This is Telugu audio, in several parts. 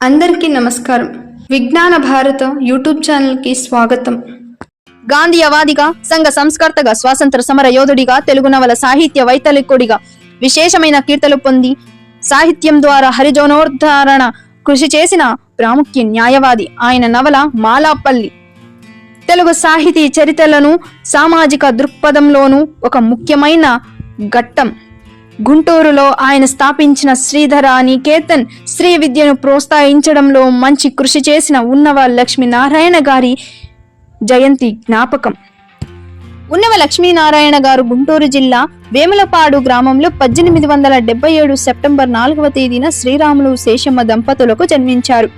అందరికీ నమస్కారం. విజ్ఞాన భారత యూట్యూబ్ ఛానల్కి స్వాగతం. గాంధీయవాదిగా సంఘ సంస్కర్తగా స్వాతంత్ర సమర యోధుడిగా తెలుగు నవల సాహిత్య వైతలికుడిగా విశేషమైన కీర్తలు పొంది సాహిత్యం ద్వారా హరిజోనోద్ధారణ కృషి చేసిన ప్రాముఖ్య న్యాయవాది ఆయన నవల మాలాపల్లి. తెలుగు సాహితీ చరిత్రలను సామాజిక దృక్పథంలోనూ ఒక ముఖ్యమైన ఘట్టం. గుంటూరులో ఆయన స్థాపించిన శ్రీధర నికేతన్ స్త్రీ విద్యను ప్రోత్సహించడంలో మంచి కృషి చేసిన ఉన్నవ లక్ష్మీనారాయణ గారి జయంతి జ్ఞాపకం. ఉన్నవ లక్ష్మీనారాయణ గారు గుంటూరు జిల్లా వేములపాడు గ్రామంలో పద్దెనిమిది వందల డెబ్బై ఏడు సెప్టెంబర్ నాలుగవ తేదీన శ్రీరాములు శేషమ్మ దంపతులకు జన్మించారు.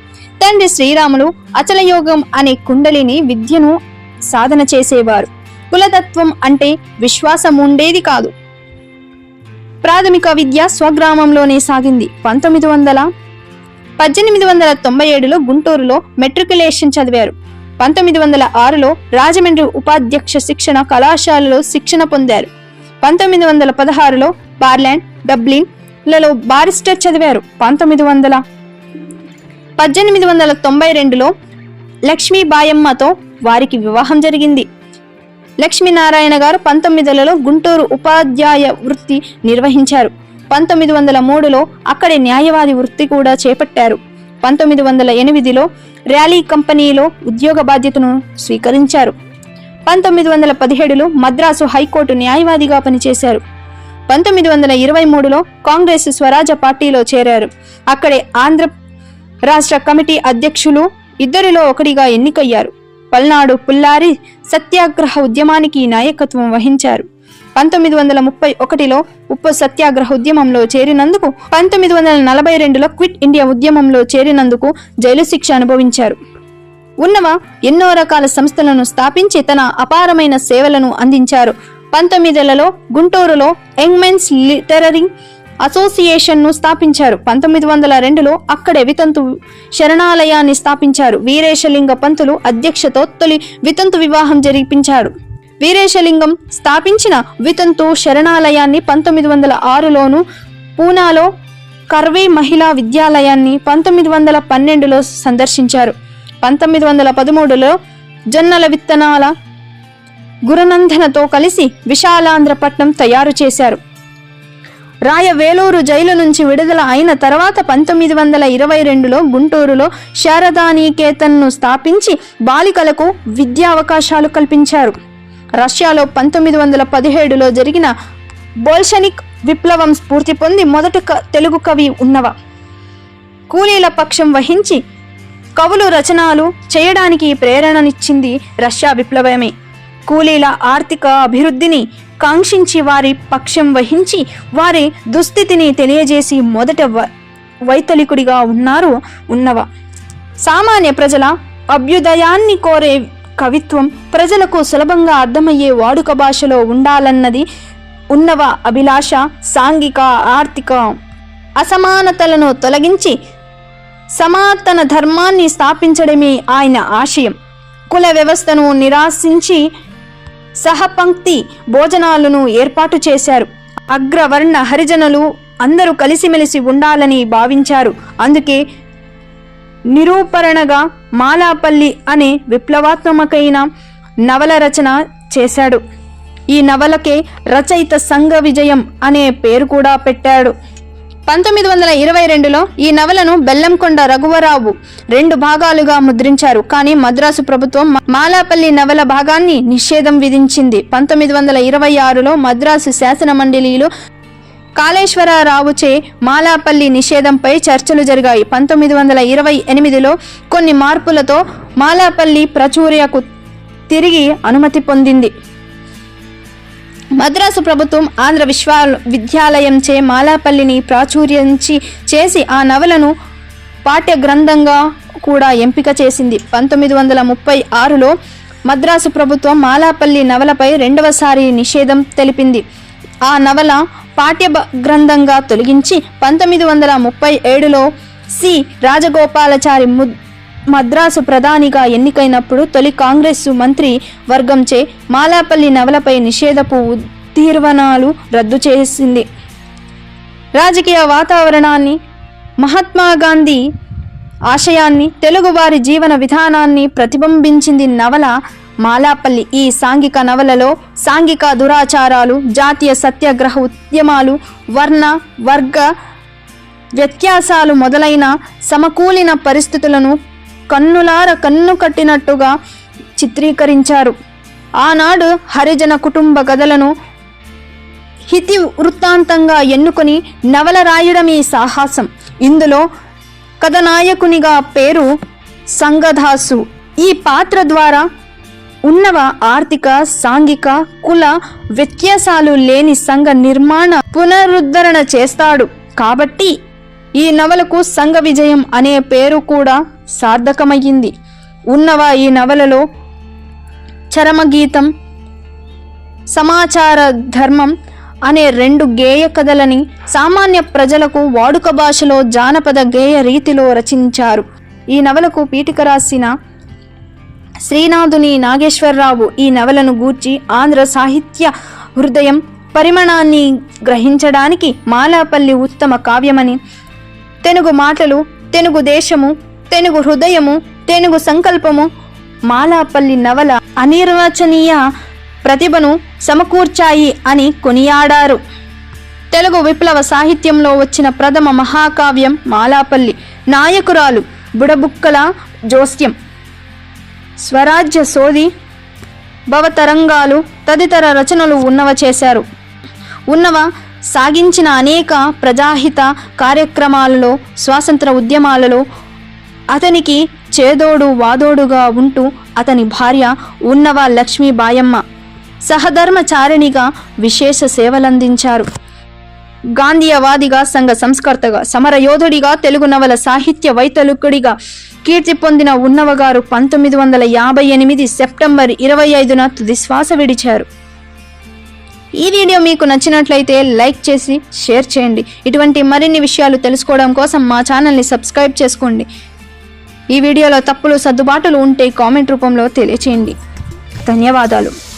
తండ్రి శ్రీరాములు అచలయోగం అనే కుండలిని విద్యను సాధన చేసేవారు. కులతత్వం అంటే విశ్వాసం ఉండేది కాదు. ప్రాథమిక విద్య స్వగ్రామంలోనే సాగింది. పంతొమ్మిది వందల పద్దెనిమిది వందల తొంభై ఏడులో గుంటూరులో మెట్రికులేషన్ చదివారు. పంతొమ్మిది వందల ఆరులో రాజమండ్రి ఉపాధ్యక్ష శిక్షణ కళాశాలలో శిక్షణ పొందారు. పంతొమ్మిది వందల పదహారులో బార్లాండ్ డబ్లిన్లలో బారిస్టర్ చదివారు. పంతొమ్మిది వందల పద్దెనిమిది వందల తొంభై రెండులో లక్ష్మీబాయమ్మతో వారికి వివాహం జరిగింది. లక్ష్మీనారాయణ గారు పంతొమ్మిదిలలో గుంటూరు ఉపాధ్యాయ వృత్తి నిర్వహించారు. పంతొమ్మిది వందల మూడులో అక్కడి న్యాయవాది వృత్తి కూడా చేపట్టారు. పంతొమ్మిది వందల ఎనిమిదిలో ర్యాలీ కంపెనీలో ఉద్యోగ బాధ్యతను స్వీకరించారు. పంతొమ్మిది వందల పదిహేడులో మద్రాసు హైకోర్టు న్యాయవాదిగా పనిచేశారు. పంతొమ్మిది వందల ఇరవై మూడులో కాంగ్రెస్ స్వరాజ పార్టీలో చేరారు. అక్కడే ఆంధ్ర రాష్ట్ర కమిటీ అధ్యక్షులు ఇద్దరిలో ఒకటిగా ఎన్నికయ్యారు. పల్నాడు పుల్లారి సత్యాగ్రహ ఉద్యమానికి నాయకత్వం వహించారు. పంతొమ్మిది వందల ముప్పై ఒకటిలో ఉప్పు సత్యాగ్రహ ఉద్యమంలో చేరినందుకు పంతొమ్మిది వందల నలభై రెండులో క్విట్ ఇండియా ఉద్యమంలో చేరినందుకు జైలు శిక్ష అనుభవించారు. ఉన్నవ ఎన్నో రకాల సంస్థలను స్థాపించి తన అపారమైన సేవలను అందించారు. పంతొమ్మిదేళ్ళలో గుంటూరులో యంగ్మెన్స్ లిటరరీ అసోసియేషన్ను స్థాపించారు. పంతొమ్మిది వందల రెండులో అక్కడే వితంతు శరణాలయాన్ని స్థాపించారు. వీరేశలింగ పంతులు అధ్యక్షతో తొలి వితంతు వివాహం జరిపించారు. వీరేశలింగం స్థాపించిన వితంతు శరణాలయాన్ని పంతొమ్మిది వందల ఆరులోను పూనాలో కర్వే మహిళా విద్యాలయాన్ని పంతొమ్మిది వందల పన్నెండులో సందర్శించారు. పంతొమ్మిది వందల పదమూడులో జొన్నల విత్తనాల గురనందనతో కలిసి విశాలాంధ్రపట్నం తయారు చేశారు. రాయవేలూరు జైలు నుంచి విడుదల అయిన తర్వాత పంతొమ్మిది వందల ఇరవై రెండులో గుంటూరులో శారదానికేతన్ను స్థాపించి బాలికలకు విద్యా అవకాశాలు కల్పించారు. రష్యాలో పంతొమ్మిది వందల పదిహేడులో జరిగిన బోల్షనిక్ విప్లవం స్ఫూర్తి పొంది మొదటి క- తెలుగు కవి ఉన్నవ. కూలీల పక్షం వహించి కవులు రచనలు చేయడానికి ప్రేరణనిచ్చింది రష్యా విప్లవమే. కూలీల ఆర్థిక అభివృద్ధిని కాంక్షించి వారి పక్షం వహించి వారి దుస్థితిని తెలియజేసి మొదట వైతలికుడిగా ఉన్నారు ఉన్నవ. సామాన్య ప్రజల అభ్యుదయాన్ని కోరే కవిత్వం ప్రజలకు సులభంగా అర్థమయ్యే వాడుక భాషలో ఉండాలన్నది ఉన్నవ అభిలాష సాంఘిక ఆర్థిక అసమానతలను తొలగించి సమాతన ధర్మాన్ని స్థాపించడమే ఆయన ఆశయం. కుల వ్యవస్థను నిరాశించి సహపంక్తి భోజనాలను ఏర్పాటు చేశారు. అగ్రవర్ణ హరిజనులు అందరూ కలిసిమెలిసి ఉండాలని భావించారు. అందుకే నిరూపరణగా మాలాపల్లి అనే విప్లవాత్మకమైన నవల రచన చేశాడు. ఈ నవలకే రచయిత సంఘ విజయం అనే పేరు కూడా పెట్టాడు. పంతొమ్మిది వందల ఇరవై రెండులో ఈ నవలను బెల్లంకొండ రఘువరావు రెండు భాగాలుగా ముద్రించారు. కానీ మద్రాసు ప్రభుత్వం మాలాపల్లి నవల భాగాన్ని నిషేధం విధించింది. పంతొమ్మిది వందల ఇరవై ఆరులో మద్రాసు శాసన మండలిలో కాళేశ్వరరావుచే మాలాపల్లి నిషేధంపై చర్చలు జరిగాయి. పంతొమ్మిది వందల ఇరవై ఎనిమిదిలో కొన్ని మార్పులతో మాలాపల్లి ప్రచుర్యకు తిరిగి అనుమతి పొందింది. మద్రాసు ప్రభుత్వం ఆంధ్ర విశ్వ విద్యాలయంచే మాలాపల్లిని ప్రాచుర్యించి చేసి ఆ నవలను పాఠ్య గ్రంథంగా కూడా ఎంపిక చేసింది. పంతొమ్మిది వందల ముప్పై ఆరులో మద్రాసు ప్రభుత్వం మాలాపల్లి నవలపై రెండవసారి నిషేధం తెలిపింది. ఆ నవల పాఠ్య గ్రంథంగా తొలగించి పంతొమ్మిది వందల ముప్పై ఏడులో సి. రాజగోపాలచారి ము మద్రాసు ప్రధానిగా ఎన్నికైనప్పుడు తొలి కాంగ్రెస్ మంత్రి వర్గంచే మాలాపల్లి నవలపై నిషేధపు తీర్మానాలు రద్దు చేసింది. రాజకీయ వాతావరణాన్ని మహాత్మా గాంధీ ఆశయాన్ని తెలుగువారి జీవన విధానాన్ని ప్రతిబింబించింది నవల మాలాపల్లి. ఈ సాంఘిక నవలలో సాంఘిక దురాచారాలు జాతీయ సత్యాగ్రహ ఉద్యమాలు వర్ణ వర్గ వ్యత్యాసాలు మొదలైన సమకూలిన పరిస్థితులను కన్నులార కన్ను కట్టినట్టుగా చిత్రీకరించారు. ఆనాడు హరిజన కుటుంబ కథలను హితి వృత్తాంతంగా ఎన్నుకొని నవల రాయడం ఈ సాహసం. ఇందులో కథనాయకునిగా పేరు సంగదాసు ఈ పాత్ర ద్వారా ఉన్నవ ఆర్థిక సాంఘిక కుల వ్యత్యాసాలు లేని సంఘ నిర్మాణ పునరుద్ధరణ చేస్తాడు. కాబట్టి ఈ నవలకు సంఘ విజయం అనే పేరు కూడా సార్థకమయ్యింది. ఉన్నవ ఈ నవలలో చరమగీతం సమాచార ధర్మం అనే రెండు గేయ కథలని సామాన్య ప్రజలకు వాడుక భాషలో జానపద గేయ రీతిలో రచించారు. ఈ నవలకు పీఠిక రాసిన శ్రీనాథుని నాగేశ్వరరావు ఈ నవలను గూర్చి ఆంధ్ర సాహిత్య హృదయం పరిమాణాన్ని గ్రహించడానికి మాలాపల్లి ఉత్తమ కావ్యమని తెనుగు మాటలు తెనుగు దేశము తెనుగు హృదయము తెనుగు సంకల్పము మాలాపల్లి నవల అనిర్వచనీయ ప్రతిభను సమకూర్చాయి అని కొనియాడారు. తెలుగు విప్లవ సాహిత్యంలో వచ్చిన ప్రథమ మహాకావ్యం మాలాపల్లి నాయకురాలు బుడబుక్కల జోస్యం. స్వరాజ్య సోది భవతరంగాలు తదితర రచనలు ఉన్నవ చేశారు. ఉన్నవ సాగించిన అనేక ప్రజాహిత కార్యక్రమాలలో స్వాతంత్ర ఉద్యమాలలో అతనికి చేదోడు వాదోడుగా ఉంటూ అతని భార్య ఉన్నవ లక్ష్మీబాయమ్మ సహధర్మచారిణిగా విశేష సేవలందించారు. గాంధీయవాదిగా సంఘ సంస్కర్తగా సమరయోధుడిగా తెలుగు నవల సాహిత్య వైతలుకుడిగా కీర్తి పొందిన ఉన్నవగారు పంతొమ్మిది వందల యాభై ఎనిమిది సెప్టెంబర్ ఇరవై ఐదున తుది శ్వాస విడిచారు. ఈ వీడియో మీకు నచ్చినట్లయితే లైక్ చేసి షేర్ చేయండి. ఇటువంటి మరిన్ని విషయాలు తెలుసుకోవడం కోసం మా ఛానల్ని సబ్స్క్రైబ్ చేసుకోండి. ఈ వీడియోలో తప్పులు సర్దుబాటులు ఉంటే కామెంట్ రూపంలో తెలియచేయండి. ధన్యవాదాలు.